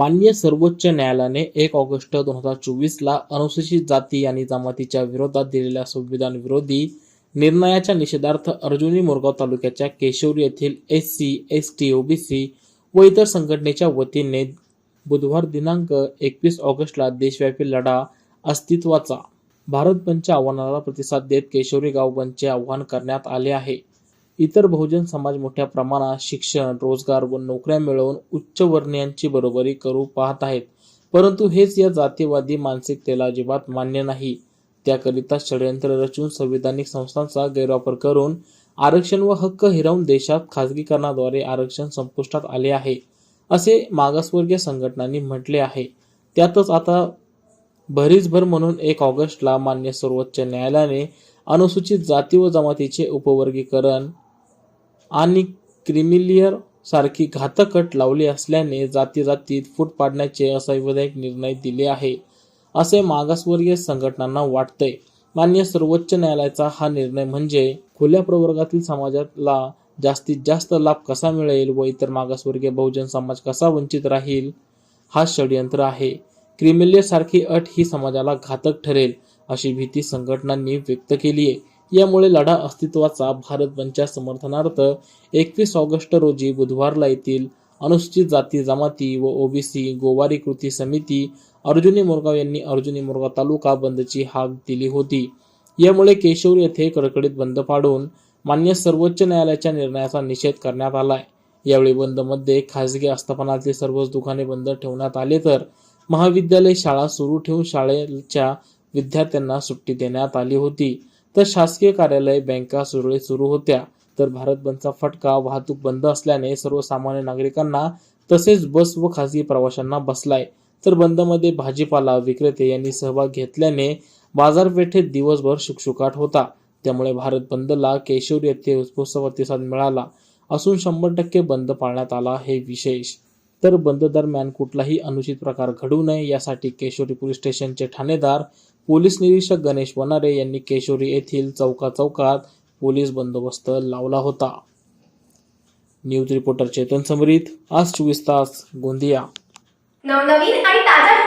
मान्य सर्वोच्च न्यायालयाने एक ऑगस्ट दोन हजार चोवीसला अनुसूचित जाती आणि जमातीच्या विरोधात दिलेल्या संविधान विरोधी निर्णयाच्या निषेधार्थ अर्जुनी मोरगाव तालुक्याच्या केशवरी येथील S C S T OBC व इतर संघटनेच्या वतीने बुधवार दिनांक एकवीस ऑगस्टला देशव्यापी लढा अस्तित्वाचा. भारत बंदच्या आव्हानाला प्रतिसाद देत केशवरी गाव बंदचे आवाहन करण्यात आले आहे. इतर बहुजन समाज मोठ्या प्रमाणात शिक्षण रोजगार व नोकऱ्या मिळवून उच्चवर्णीयांची बरोबरी करू पाहत आहेत. परंतु हेच या जातीवादी मानसिकतेला अजिबात मान्य नाही. त्याकरिता षडयंत्र रचून संविधानिक संस्थांचा गैरवापर करून आरक्षण व हक्क हिरावून देशात खाजगीकरणाद्वारे आरक्षण संपुष्टात आले आहे असे मागासवर्गीय संघटनांनी म्हटले आहे. त्यातच आता भरीसभर म्हणून एक ऑगस्टला मान्य सर्वोच्च न्यायालयाने अनुसूचित जाती व जमातीचे उपवर्गीकरण आणि क्रिमिलियर सारखी घातक अट लावली असल्याने जाती जातीत फूट पाडण्याचे असंविधायक निर्णय दिले आहे असे मागासवर्गीय संघटनांना वाटतंय. मान्य सर्वोच्च न्यायालयाचा हा निर्णय म्हणजे खुल्या प्रवर्गातील समाजाला जास्तीत जास्त लाभ कसा मिळेल व इतर मागासवर्गीय बहुजन समाज कसा वंचित राहील हा षडयंत्र आहे. क्रिमिलियर सारखी अट ही समाजाला घातक ठरेल अशी भीती संघटनांनी व्यक्त केली आहे यामुळे लढा अस्तित्वाचा भारत बंदच्या समर्थनार्थ एकवीस ऑगस्ट रोजी बुधवारला येथील अनुसूचित जाती जमाती व ओबीसी गोवारी कृती समिती अर्जुनी मोरगाव यांनी अर्जुनी मोरगाव तालुका बंदची हाक दिली होती. यामुळे केशवर येथे कडकडीत बंद पाडून मान्य सर्वोच्च न्यायालयाच्या निर्णयाचा निषेध करण्यात आलाय. यावेळी बंदमध्ये खासगी आस्थापनातील सर्वच दुकाने बंद ठेवण्यात आले तर महाविद्यालय शाळा सुरू ठेवून शाळेच्या विद्यार्थ्यांना सुट्टी देण्यात आली होती. तर शासकीय कार्यालय बँका सुरळीत सुरू होत्या. तर भारत बंदचा फटका वाहतूक बंद असल्याने सर्वसामान्य नागरिकांना तसेच बस व खासगी प्रवाशांना बसलाय. तर बंदमध्ये भाजीपाला विक्रेते यांनी सहभाग घेतल्याने बाजारपेठेत दिवसभर शुकशुकाट होता. त्यामुळे भारत बंदला केशवर येथे उत्स्फूर्त प्रतिसाद मिळाला. असून शंभर टक्के बंद पाळण्यात आला हे विशेष. तर बंद दरम्यान कुठलाही अनुचित प्रकार घडू नये यासाठी केशोरी पोलीस स्टेशनचे ठाणेदार पोलीस निरीक्षक गणेश वनारे यांनी केशोरी येथील चौका चौकात पोलीस बंदोबस्त लावला होता. न्यूज रिपोर्टर चेतन समरीत आज चोवीस तास गोंदिया. नवनवीन आणि ताज्या